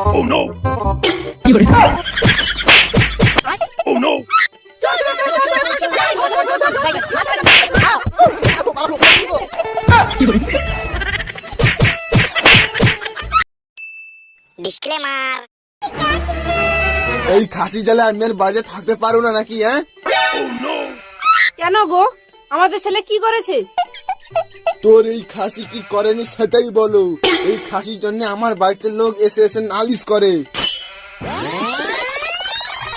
Oh no! Oh no! Disclaimer এই খাসি জালে আমি আর বাজে থাকতে পারো না নাকি হ্যাঁ? Oh, কেন গো? আমাদের ছেলে কি করেছে? তোর এই খাসি কি করেনি সেটাই বলো। এই খাসির জন্য আমার বাড়িতে লোক এসে এসে নালিশ করে।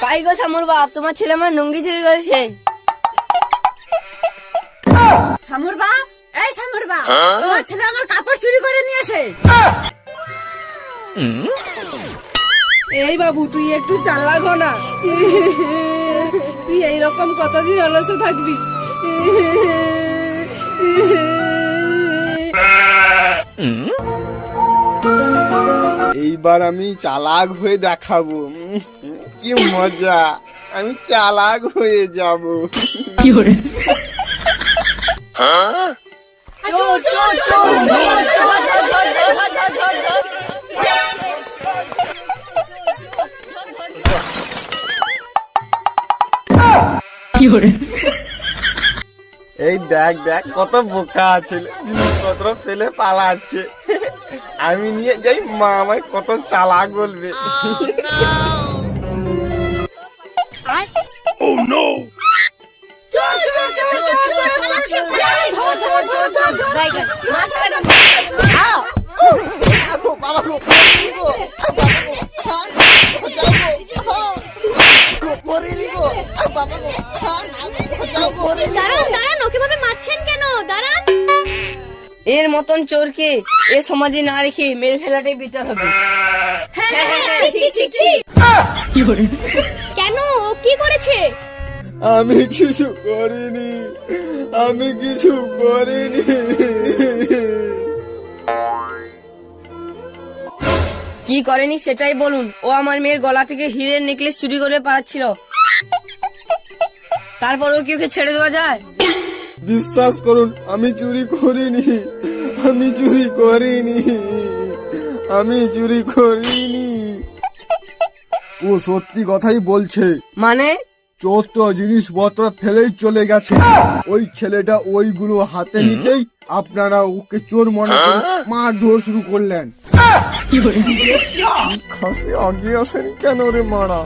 তাই গো ঠামুর বাপ তোমার ছেলে আমার লুঙ্গি চুরি করেছে। সামুর বাপ এই সামুর বাপ তোমার ছেলে আমার কাপড় চুরি করে নিয়েছে এই বাবু তুই একটু চালাক হ না। তুই এইরকম কতদিন অলসে থাকবি? এইবার আমি চালাক হয়ে দেখাবো। কি মজা। আমি চালাক হয়ে যাব। 有人，চোর চোর এই দেখ দেখ কত বোকা আছে জিনিসপত্র ফেলে পালাচ্ছে আমি নিয়ে যাই মা আমায় কত চালাক বলবে Oh বাবা গো, গো, এর মতন চোরকে এ সমাজে না রেখে মেরে ফেলাটাই বেটার হবে? হ্যাঁ, হ্যাঁ, হ্যাঁ, ঠিক, ঠিক, ঠিক। 有人，কেন? ও কি করেছে? আমি কিছু করিনি। আমি কিছু করিনি। কি করেনি সেটাই বলুন। ও আমার মেয়ের গলা থেকে হিরের নেকলেস চুরি করে পাচ্ছিল তারপরেও কি ওকে ছেড়ে দেওয়া যায়? বিশ্বাস করুন আমি চুরি করিনি। আমি চুরি করিনি। আমি চুরি করিনি। ও সত্যি কথাই বলছে। মানে? চোর তো জিনিসপত্র ফেলেই চলে গেছে। ওই ছেলেটা ওইগুলো হাতে নিতেই আপনারা ওকে চোর মনে করে মারধর শুরু করলেন। খাসি আগে আসেনি কেন রে মারা?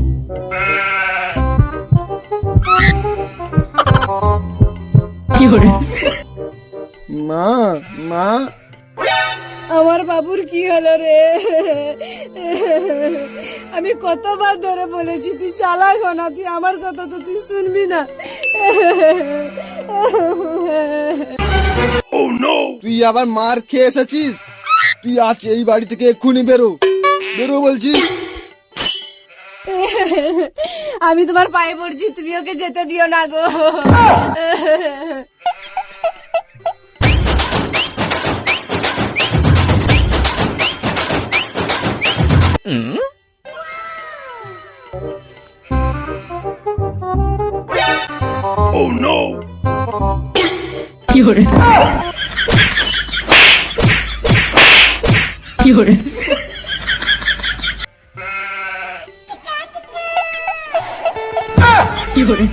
মা মা। আমার বাবুর কি হলো রে? আমি কতবার ধরে বলেছি তুই চালাক না তুই আমার কথা তো তুই শুনবি না। Oh তুই আবার মার খেয়ে এসেছিস? তুই আজ এই বাড়ি থেকে এক্ষুনি বেরো। বেরো বলছি। আমি তোমার পায়ে পড়ছি তুমি ওকে যেতে দিও না গো। Oh no! 有人，করে।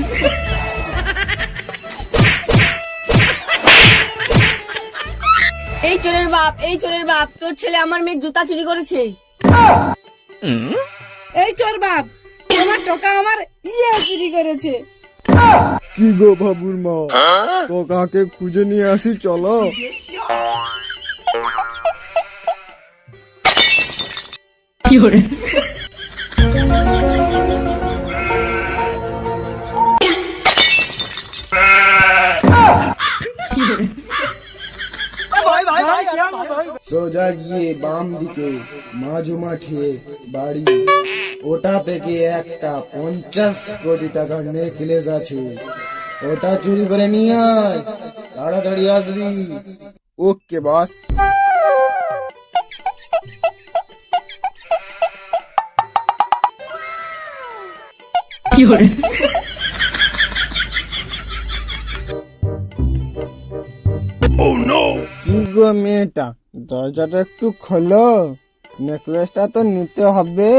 এই চোরের বাপ এই চোরের বাপ তোর ছেলে আমার মেয়ের জুতা চুরি করেছে। এই চোর বাপ তোমার টোকা আমার ইয়ে চুরি করেছে। কি গো বাবুর মা? টোকাকে খুঁজে নিয়ে আসি চলো। কি করে? সোজা গিয়ে বাম দিকে মাঝু মাঠে বাড়ি। ওটা থেকে একটা পঞ্চাশ কোটি টাকার নেকলেস আছে। ওটা চুরি করে নিয়ে আয় তাড়াতাড়ি আসবি। ওকে বস। Fiore, Oh no! কি গো মেয়েটা? দরজাটা একটু খোলো। নেকলেসটা তো নিতে হবে।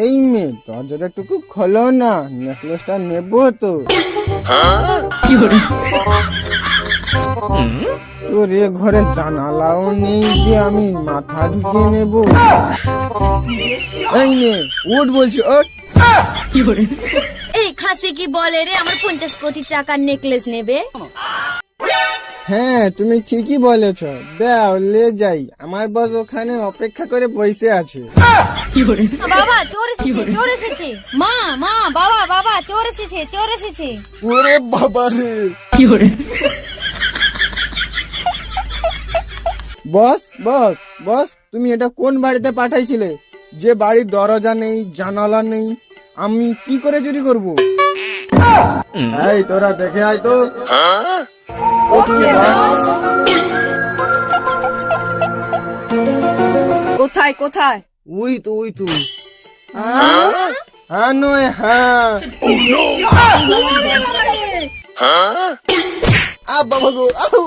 এই মেয়ে দরজাটা একটু খোলো না নেকলেসটা নেব তো। তোর এ ঘরে জানালাও নেই যে আমি মাথা ঢুকিয়ে নেব। এই মেয়ে উঠ বলছি এই খাসি কি বলে রে আমার পঞ্চাশ কোটি টাকার নেকলেস নেবে? হ্যাঁ তুমি ঠিকই বলেছ। দাও লে যাই। আমার বস ওখানে অপেক্ষা করে বসে আছে। বাবা চোর এসেছে চোর এসেছে। মা মা বাবা বাবা চোর এসেছে চোর এসেছে। ওরে বাবা রে। Fiore, বস বস বস তুমি এটা কোন বাড়িতে পাঠাইছিলে? যে বাড়ির দরজা নেই জানালা নেই আমি কি করে চুরি করব? এই তোরা দেখে আয় তো। কোথায় কোথায় ওই তো ওই তো হ্যাঁ নয় হ্যাঁ বাবা গো আউ